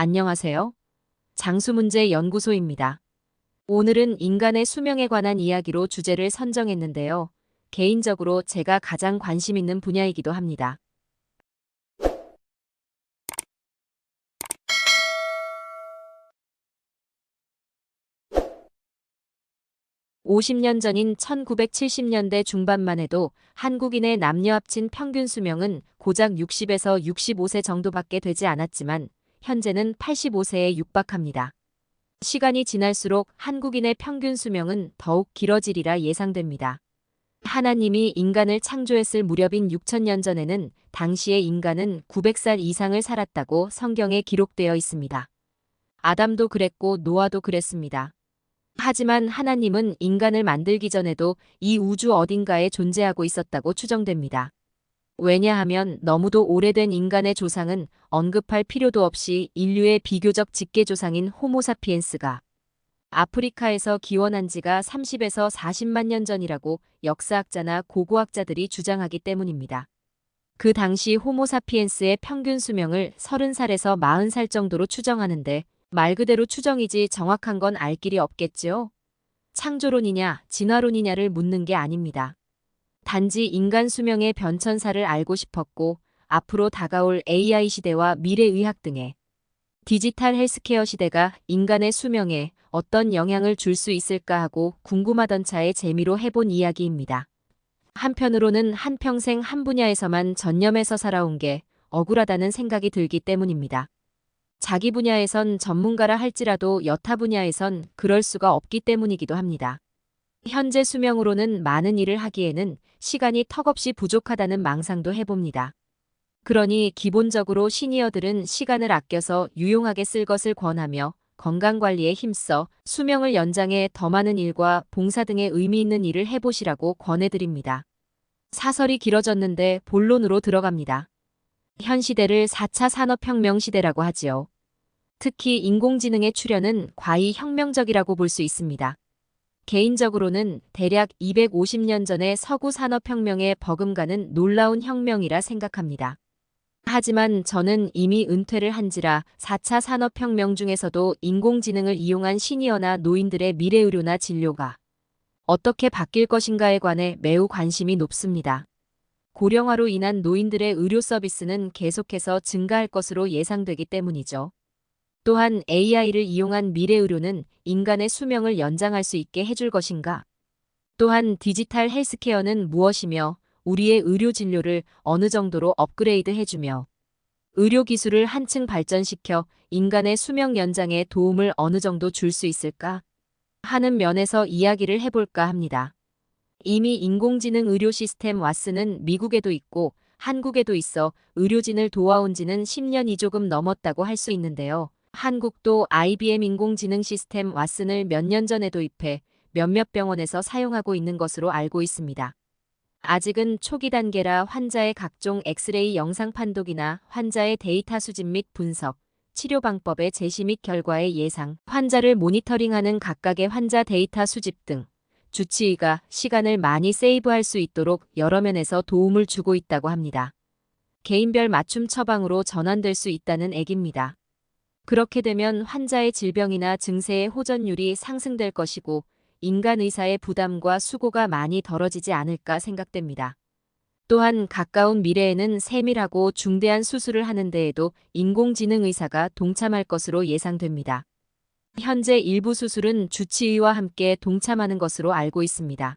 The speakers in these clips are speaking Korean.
안녕하세요. 장수문제 연구소입니다. 오늘은 인간의 수명에 관한 이야기로 주제를 선정했는데요. 개인적으로 제가 가장 관심 있는 분야이기도 합니다. (50년) 전인 (1970년대) 중반만 해도 한국인의 남녀 합친 평균 수명은 고작 (60에서 65세) 정도밖에 되지 않았지만 현재는 (85세에) 육박합니다. 시간이 지날수록 한국인의 평균 수명은 더욱 길어지리라 예상됩니다. 하나님이 인간을 창조했을 무렵인 6천년 전에는 당시의 인간은 900살 이상을 살았다고 성경에 기록되어 있습니다. 아담도 그랬고 노아도 그랬습니다. 하지만 하나님은 인간을 만들기 전에도 이 우주 어딘가에 존재하고 있었다고 추정됩니다. 왜냐하면 너무도 오래된 인간의 조상은 언급할 필요도 없이 인류의 비교적 직계 조상인 호모사피엔스가 아프리카에서 기원한 지가 30에서 40만 년 전이라고 역사학자나 고고학자들이 주장하기 때문입니다. 그 당시 호모사피엔스의 평균 수명을 30살에서 40살 정도로 추정하는데 말 그대로 추정이지 정확한 건 알 길이 없겠지요. 창조론이냐 진화론이냐를 묻는 게 아닙니다. 단지 인간 수명의 변천사를 알고 싶었고 앞으로 다가올 AI 시대와 미래의학 등의 디지털 헬스케어 시대가 인간의 수명에 어떤 영향을 줄 수 있을까 하고 궁금하던 차에 재미로 해본 이야기입니다. 한편으로는 한평생 한 분야에서만 전념해서 살아온 게 억울하다는 생각이 들기 때문입니다. 자기 분야에선 전문가라 할지라도 여타 분야에선 그럴 수가 없기 때문이기도 합니다. 현재 수명으로는 많은 일을 하기에는 시간이 턱없이 부족하다는 망상도 해봅니다. 그러니 기본적으로 시니어들은 시간을 아껴서 유용하게 쓸 것을 권하며 건강관리에 힘써 수명을 연장해 더 많은 일과 봉사 등의 의미 있는 일을 해보시라고 권해드립니다. 사설이 길어졌는데 본론으로 들어갑니다. 현 시대를 4차 산업혁명 시대라고 하지요. 특히 인공지능의 출현은 과히 혁명적이라고 볼 수 있습니다. 개인적으로는 대략 250년 전의 서구 산업혁명에 버금가는 놀라운 혁명이라 생각합니다. 하지만 저는 이미 은퇴를 한지라 4차 산업혁명 중에서도 인공지능을 이용한 시니어나 노인들의 미래 의료나 진료가 어떻게 바뀔 것인가에 관해 매우 관심이 높습니다. 고령화로 인한 노인들의 의료 서비스는 계속해서 증가할 것으로 예상되기 때문이죠. 또한 AI를 이용한 미래 의료는 인간의 수명을 연장할 수 있게 해줄 것인가? 또한 디지털 헬스케어는 무엇이며 우리의 의료 진료를 어느 정도로 업그레이드 해주며 의료 기술을 한층 발전시켜 인간의 수명 연장에 도움을 어느 정도 줄 수 있을까? 하는 면에서 이야기를 해볼까 합니다. 이미 인공지능 의료 시스템 와스는 미국에도 있고 한국에도 있어 의료진을 도와온 지는 10년이 조금 넘었다고 할 수 있는데요. 한국도 IBM 인공지능 시스템 왓슨을 몇 년 전에 도입해 몇몇 병원에서 사용하고 있는 것으로 알고 있습니다. 아직은 초기 단계라 환자의 각종 엑스레이 영상 판독이나 환자의 데이터 수집 및 분석, 치료 방법의 제시 및 결과의 예상, 환자를 모니터링하는 각각의 환자 데이터 수집 등 주치의가 시간을 많이 세이브할 수 있도록 여러 면에서 도움을 주고 있다고 합니다. 개인별 맞춤 처방으로 전환될 수 있다는 액입니다. 그렇게 되면 환자의 질병이나 증세의 호전율이 상승될 것이고 인간 의사의 부담과 수고가 많이 덜어지지 않을까 생각됩니다. 또한 가까운 미래에는 세밀하고 중대한 수술을 하는 데에도 인공지능 의사가 동참할 것으로 예상됩니다. 현재 일부 수술은 주치의와 함께 동참하는 것으로 알고 있습니다.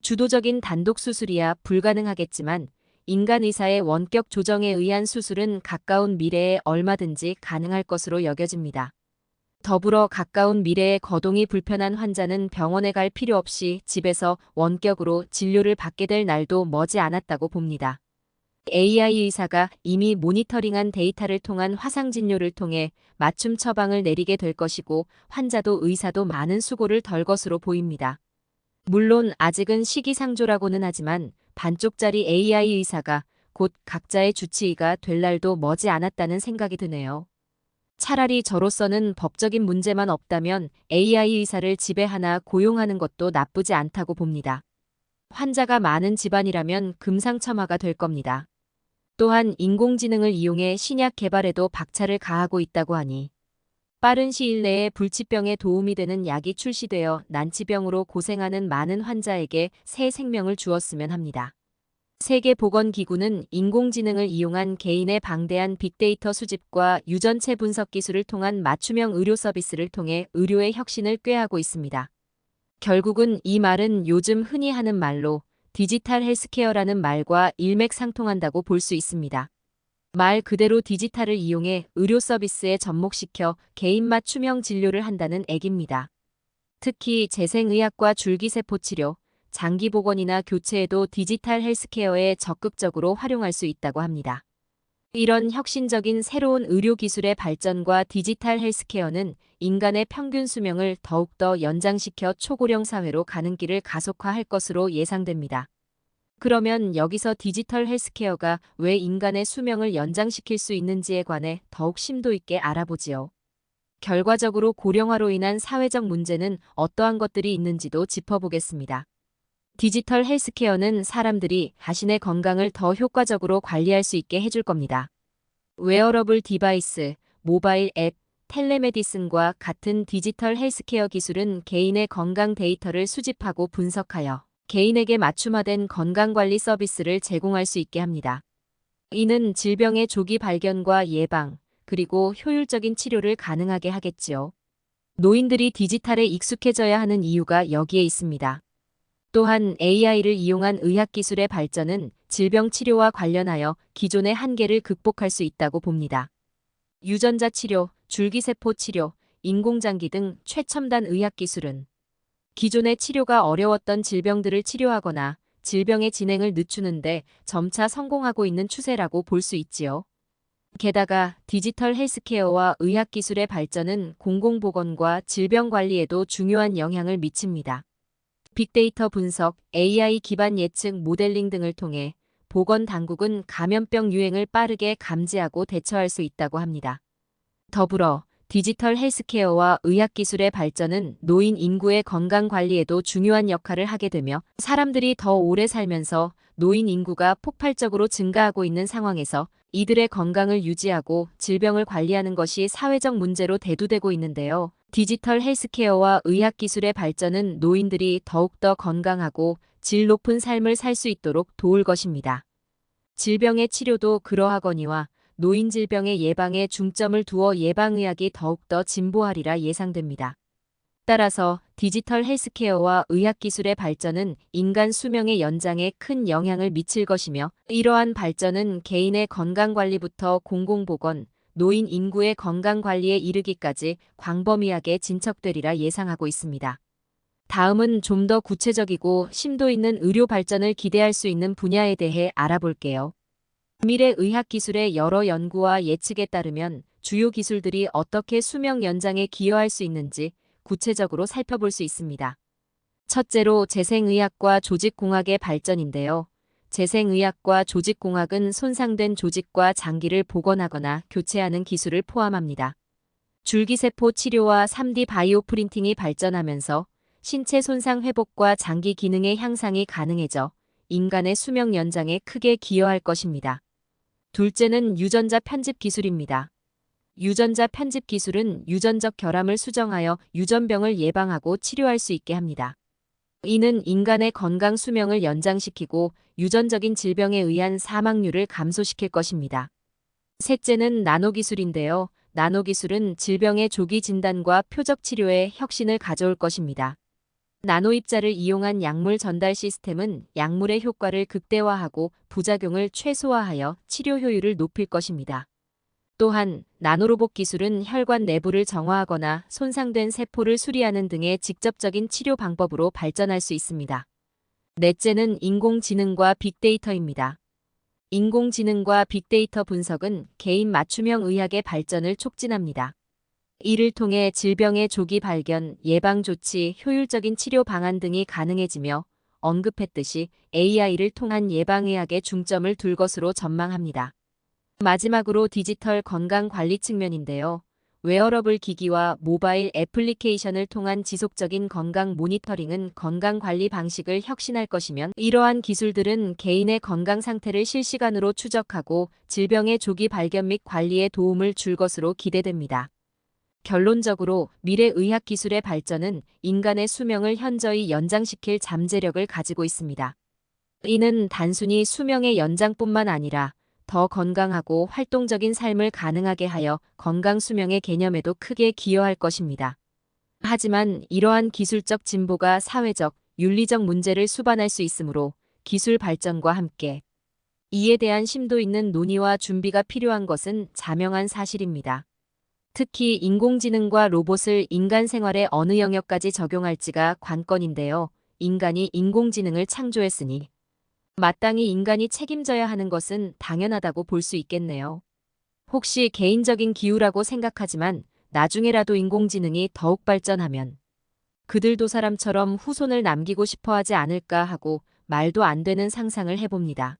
주도적인 단독 수술이야 불가능하겠지만 인간 의사의 원격 조정에 의한 수술은 가까운 미래에 얼마든지 가능할 것으로 여겨집니다. 더불어 가까운 미래에 거동이 불편한 환자는 병원에 갈 필요 없이 집에서 원격으로 진료를 받게 될 날도 머지 않았다고 봅니다. AI 의사가 이미 모니터링한 데이터를 통한 화상 진료를 통해 맞춤 처방을 내리게 될 것이고 환자도 의사도 많은 수고를 덜 것으로 보입니다. 물론 아직은 시기상조라고는 하지만 반쪽짜리 AI 의사가 곧 각자의 주치의가 될 날도 머지 않았다는 생각이 드네요. 차라리 저로서는 법적인 문제만 없다면 AI 의사를 집에 하나 고용하는 것도 나쁘지 않다고 봅니다. 환자가 많은 집안이라면 금상첨화가 될 겁니다. 또한 인공지능을 이용해 신약 개발에도 박차를 가하고 있다고 하니 빠른 시일 내에 불치병에 도움이 되는 약이 출시되어 난치병으로 고생하는 많은 환자에게 새 생명을 주었으면 합니다. 세계보건기구는 인공지능을 이용한 개인의 방대한 빅데이터 수집과 유전체 분석 기술을 통한 맞춤형 의료 서비스를 통해 의료의 혁신을 꾀하고 있습니다. 결국은 이 말은 요즘 흔히 하는 말로 디지털 헬스케어라는 말과 일맥상통한다고 볼 수 있습니다. 말 그대로 디지털을 이용해 의료 서비스에 접목시켜 개인 맞춤형 진료를 한다는 액입니다. 특히 재생의학과 줄기세포 치료, 장기 복원이나 교체에도 디지털 헬스케어에 적극적으로 활용할 수 있다고 합니다. 이런 혁신적인 새로운 의료 기술의 발전과 디지털 헬스케어는 인간의 평균 수명을 더욱더 연장시켜 초고령 사회로 가는 길을 가속화할 것으로 예상됩니다. 그러면 여기서 디지털 헬스케어가 왜 인간의 수명을 연장시킬 수 있는지에 관해 더욱 심도 있게 알아보지요. 결과적으로 고령화로 인한 사회적 문제는 어떠한 것들이 있는지도 짚어보겠습니다. 디지털 헬스케어는 사람들이 자신의 건강을 더 효과적으로 관리할 수 있게 해줄 겁니다. 웨어러블 디바이스, 모바일 앱, 텔레메디슨과 같은 디지털 헬스케어 기술은 개인의 건강 데이터를 수집하고 분석하여 개인에게 맞춤화된 건강관리 서비스를 제공할 수 있게 합니다. 이는 질병의 조기 발견과 예방, 그리고 효율적인 치료를 가능하게 하겠지요. 노인들이 디지털에 익숙해져야 하는 이유가 여기에 있습니다. 또한 AI를 이용한 의학기술의 발전은 질병 치료와 관련하여 기존의 한계를 극복할 수 있다고 봅니다. 유전자 치료, 줄기세포 치료, 인공장기 등 최첨단 의학기술은 기존의 치료가 어려웠던 질병들을 치료하거나 질병의 진행을 늦추는데 점차 성공하고 있는 추세라고 볼 수 있지요. 게다가 디지털 헬스케어와 의학기술의 발전은 공공보건과 질병관리에도 중요한 영향을 미칩니다. 빅데이터 분석, AI 기반 예측 모델링 등을 통해 보건 당국은 감염병 유행을 빠르게 감지하고 대처할 수 있다고 합니다. 더불어 디지털 헬스케어와 의학기술의 발전은 노인 인구의 건강 관리에도 중요한 역할을 하게 되며 사람들이 더 오래 살면서 노인 인구가 폭발적으로 증가하고 있는 상황에서 이들의 건강을 유지하고 질병을 관리하는 것이 사회적 문제로 대두되고 있는데요. 디지털 헬스케어와 의학기술의 발전은 노인들이 더욱더 건강하고 질 높은 삶을 살 수 있도록 도울 것입니다. 질병의 치료도 그러하거니와 노인 질병의 예방에 중점을 두어 예방의학이 더욱더 진보하리라 예상됩니다. 따라서 디지털 헬스케어와 의학기술의 발전은 인간 수명의 연장에 큰 영향을 미칠 것이며 이러한 발전은 개인의 건강관리부터 공공보건, 노인 인구의 건강관리에 이르기까지 광범위하게 진척되리라 예상하고 있습니다. 다음은 좀 더 구체적이고 심도 있는 의료 발전을 기대할 수 있는 분야에 대해 알아볼게요. 미래 의학 기술의 여러 연구와 예측에 따르면 주요 기술들이 어떻게 수명 연장에 기여할 수 있는지 구체적으로 살펴볼 수 있습니다. 첫째로 재생의학과 조직공학의 발전인데요. 재생의학과 조직공학은 손상된 조직과 장기를 복원하거나 교체하는 기술을 포함합니다. 줄기세포 치료와 3D 바이오 프린팅이 발전하면서 신체 손상 회복과 장기 기능의 향상이 가능해져 인간의 수명 연장에 크게 기여할 것입니다. 둘째는 유전자 편집 기술입니다. 유전자 편집 기술은 유전적 결함을 수정하여 유전병을 예방하고 치료할 수 있게 합니다. 이는 인간의 건강 수명을 연장시키고 유전적인 질병에 의한 사망률을 감소시킬 것입니다. 셋째는 나노기술인데요. 나노기술은 질병의 조기 진단과 표적 치료에 혁신을 가져올 것입니다. 나노입자를 이용한 약물 전달 시스템은 약물의 효과를 극대화하고 부작용을 최소화하여 치료 효율을 높일 것입니다. 또한 나노로봇 기술은 혈관 내부를 정화하거나 손상된 세포를 수리하는 등의 직접적인 치료 방법으로 발전할 수 있습니다. 넷째는 인공지능과 빅데이터입니다. 인공지능과 빅데이터 분석은 개인 맞춤형 의학의 발전을 촉진합니다. 이를 통해 질병의 조기 발견, 예방 조치, 효율적인 치료 방안 등이 가능해지며 언급했듯이 AI를 통한 예방의학에 중점을 둘 것으로 전망합니다. 마지막으로 디지털 건강 관리 측면인데요. 웨어러블 기기와 모바일 애플리케이션을 통한 지속적인 건강 모니터링은 건강 관리 방식을 혁신할 것이면 이러한 기술들은 개인의 건강 상태를 실시간으로 추적하고 질병의 조기 발견 및 관리에 도움을 줄 것으로 기대됩니다. 결론적으로 미래 의학 기술의 발전은 인간의 수명을 현저히 연장시킬 잠재력을 가지고 있습니다. 이는 단순히 수명의 연장뿐만 아니라 더 건강하고 활동적인 삶을 가능하게 하여 건강 수명의 개념에도 크게 기여할 것입니다. 하지만 이러한 기술적 진보가 사회적, 윤리적 문제를 수반할 수 있으므로 기술 발전과 함께 이에 대한 심도 있는 논의와 준비가 필요한 것은 자명한 사실입니다. 특히 인공지능과 로봇을 인간 생활의 어느 영역까지 적용할지가 관건인데요. 인간이 인공지능을 창조했으니 마땅히 인간이 책임져야 하는 것은 당연하다고 볼 수 있겠네요. 혹시 개인적인 기우라고 생각하지만 나중에라도 인공지능이 더욱 발전하면 그들도 사람처럼 후손을 남기고 싶어 하지 않을까 하고 말도 안 되는 상상을 해봅니다.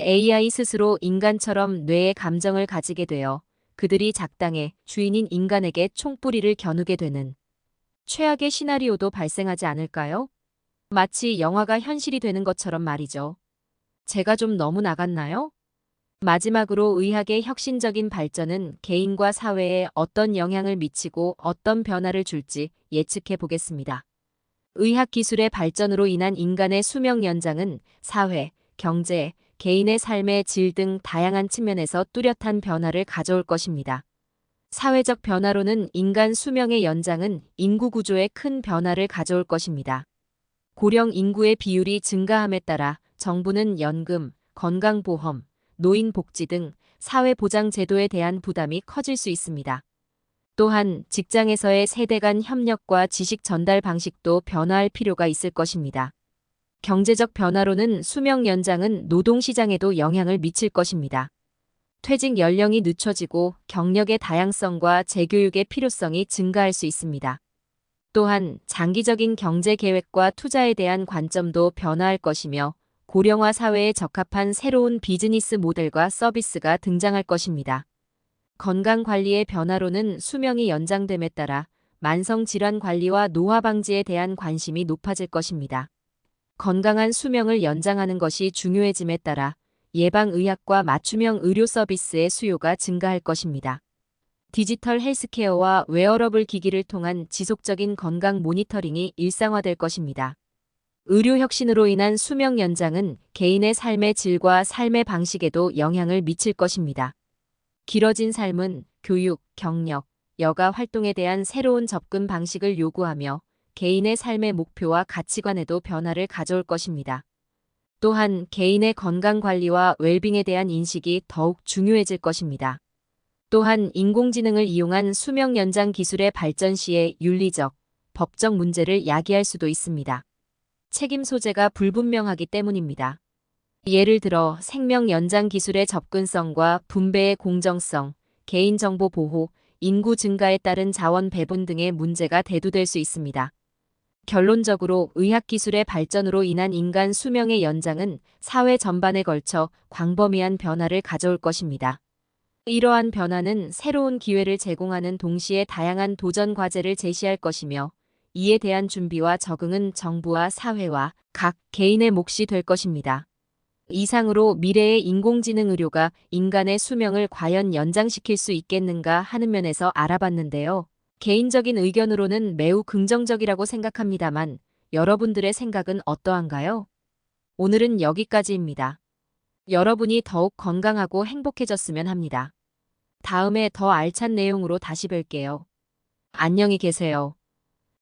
AI 스스로 인간처럼 뇌의 감정을 가지게 되어 그들이 작당해 주인인 인간에게 총뿌리를 겨누게 되는 최악의 시나리오도 발생하지 않을까요? 마치 영화가 현실이 되는 것처럼 말이죠. 제가 좀 너무 나갔나요? 마지막으로 의학의 혁신적인 발전은 개인과 사회에 어떤 영향을 미치고 어떤 변화를 줄지 예측해 보겠습니다. 의학 기술의 발전으로 인한 인간의 수명 연장은 사회, 경제, 개인의 삶의 질 등 다양한 측면에서 뚜렷한 변화를 가져올 것입니다. 사회적 변화로는 인간 수명의 연장은 인구 구조에 큰 변화를 가져올 것입니다. 고령 인구의 비율이 증가함에 따라 정부는 연금, 건강보험, 노인복지 등 사회보장 제도에 대한 부담이 커질 수 있습니다. 또한 직장에서의 세대 간 협력과 지식 전달 방식도 변화할 필요가 있을 것입니다. 경제적 변화로는 수명 연장은 노동시장에도 영향을 미칠 것입니다. 퇴직 연령이 늦춰지고 경력의 다양성과 재교육의 필요성이 증가할 수 있습니다. 또한 장기적인 경제 계획과 투자에 대한 관점도 변화할 것이며 고령화 사회에 적합한 새로운 비즈니스 모델과 서비스가 등장할 것입니다. 건강 관리의 변화로는 수명이 연장됨에 따라 만성 질환 관리와 노화 방지에 대한 관심이 높아질 것입니다. 건강한 수명을 연장하는 것이 중요해짐에 따라 예방의학과 맞춤형 의료 서비스의 수요가 증가할 것입니다. 디지털 헬스케어와 웨어러블 기기를 통한 지속적인 건강 모니터링이 일상화될 것입니다. 의료 혁신으로 인한 수명 연장은 개인의 삶의 질과 삶의 방식에도 영향을 미칠 것입니다. 길어진 삶은 교육, 경력, 여가 활동에 대한 새로운 접근 방식을 요구하며 개인의 삶의 목표와 가치관에도 변화를 가져올 것입니다. 또한 개인의 건강 관리와 웰빙에 대한 인식이 더욱 중요해질 것입니다. 또한 인공지능을 이용한 수명 연장 기술의 발전 시에 윤리적, 법적 문제를 야기할 수도 있습니다. 책임 소재가 불분명하기 때문입니다. 예를 들어 생명 연장 기술의 접근성과 분배의 공정성, 개인정보 보호, 인구 증가에 따른 자원 배분 등의 문제가 대두될 수 있습니다. 결론적으로 의학기술의 발전으로 인한 인간 수명의 연장은 사회 전반에 걸쳐 광범위한 변화를 가져올 것입니다. 이러한 변화는 새로운 기회를 제공하는 동시에 다양한 도전 과제를 제시할 것이며 이에 대한 준비와 적응은 정부와 사회와 각 개인의 몫이 될 것입니다. 이상으로 미래의 인공지능 의료가 인간의 수명을 과연 연장시킬 수 있겠는가 하는 면에서 알아봤는데요. 개인적인 의견으로는 매우 긍정적이라고 생각합니다만 여러분들의 생각은 어떠한가요? 오늘은 여기까지입니다. 여러분이 더욱 건강하고 행복해졌으면 합니다. 다음에 더 알찬 내용으로 다시 뵐게요. 안녕히 계세요.